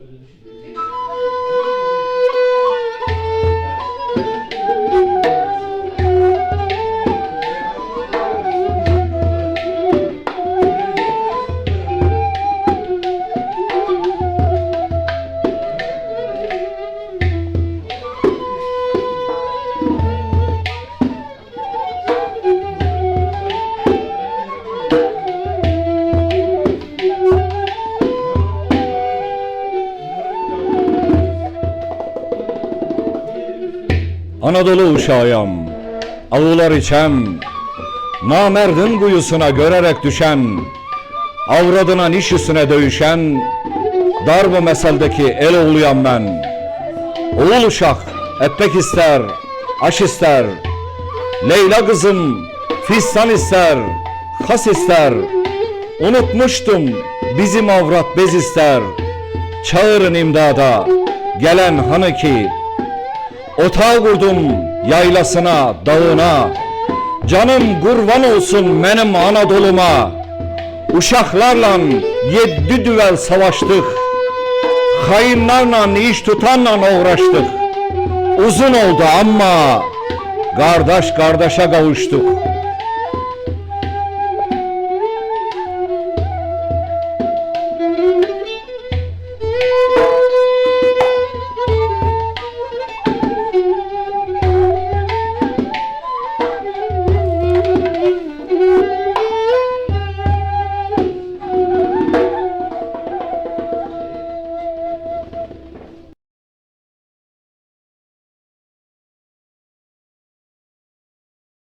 öyle düşünüyorum. Anadolu uşağıyam, ağılar içem, namerdin kuyusuna görerek düşen, avradına niş üstüne dövüşen, dar bu meseldeki el oğluyam ben. Oğul uşak, etmek ister, aş ister, Leyla kızım, fistan ister, has ister, unutmuştum bizim avrat bez ister, çağırın imdada, gelen hanı ki, Otağı kurdum yaylasına, dağına. Canım kurban olsun benim Anadolu'ma. Uşaklarla yedi düvel savaştık. Hayınlarla iş tutanla uğraştık. Uzun oldu ama kardeş kardeşe kavuştuk.